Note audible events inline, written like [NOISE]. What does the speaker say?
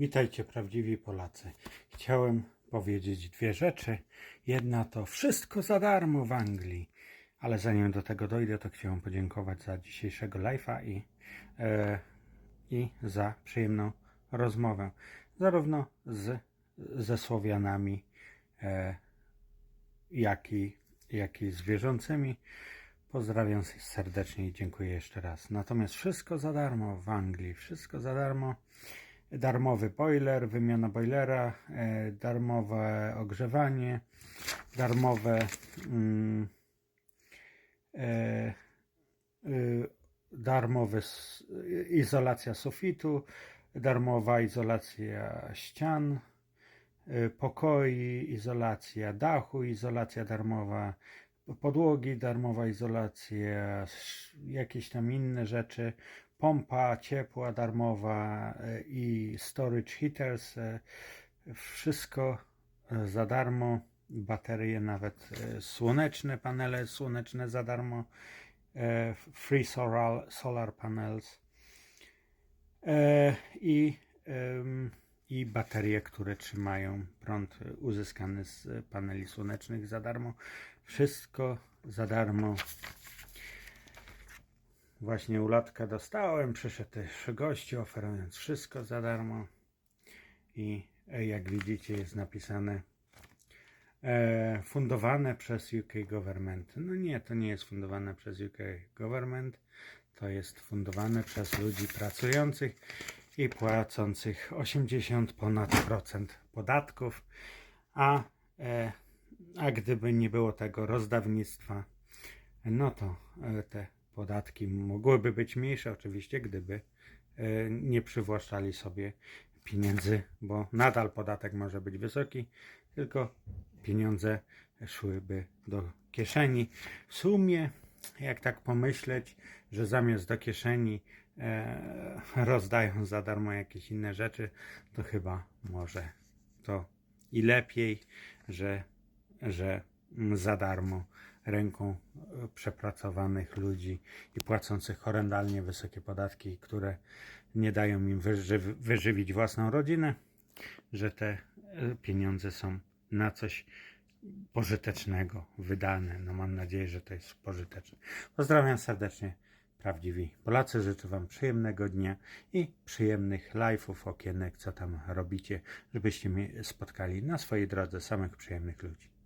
Witajcie prawdziwi Polacy. Chciałem powiedzieć dwie rzeczy. Jedna to wszystko za darmo w Anglii. Ale zanim do tego dojdę, to chciałem podziękować za dzisiejszego live'a i, e, i za przyjemną rozmowę. Zarówno z, ze Słowianami, e, jak, i, jak i z wierzącymi. Pozdrawiam serdecznie i dziękuję jeszcze raz. Natomiast wszystko za darmo w Anglii. Wszystko za darmo darmowy boiler, wymiana boilera, e, darmowe ogrzewanie, darmowe mm, e, y, darmowy izolacja sufitu, darmowa izolacja ścian, y, pokoi, izolacja dachu, izolacja darmowa podłogi, darmowa izolacja, jakieś tam inne rzeczy, pompa ciepła darmowa e, i storage heaters, e, wszystko e, za darmo, baterie nawet słoneczne, panele słoneczne za darmo, free solar, solar panels. I, i baterie, które trzymają prąd uzyskany z paneli słonecznych za darmo. Wszystko za darmo. Właśnie ulotkę dostałem, przyszedł też gości oferując wszystko za darmo i e, jak widzicie jest napisane e, fundowane przez UK Government. No nie, to nie jest fundowane przez UK Government, to jest fundowane przez ludzi pracujących i płacących 80 ponad procent podatków, a, e, a gdyby nie było tego rozdawnictwa, no to e, te podatki mogłyby być mniejsze, oczywiście, gdyby e, nie przywłaszczali sobie pieniędzy, bo nadal podatek może być wysoki, tylko pieniądze szłyby do kieszeni. W sumie, jak tak pomyśleć, że zamiast do kieszeni e, [LAUGHS] rozdają za darmo jakieś inne rzeczy, to chyba może to i lepiej, że, że za darmo ręką e, przepracowanych ludzi i płacących horrendalnie wysokie podatki, które nie dają im wyżyw- wyżywić własną rodzinę, że te e, pieniądze są na coś pożytecznego wydane. No mam nadzieję, że to jest pożyteczne. Pozdrawiam serdecznie, prawdziwi Polacy. Życzę Wam przyjemnego dnia i przyjemnych live'ów, okienek, co tam robicie, żebyście mnie spotkali na swojej drodze samych przyjemnych ludzi.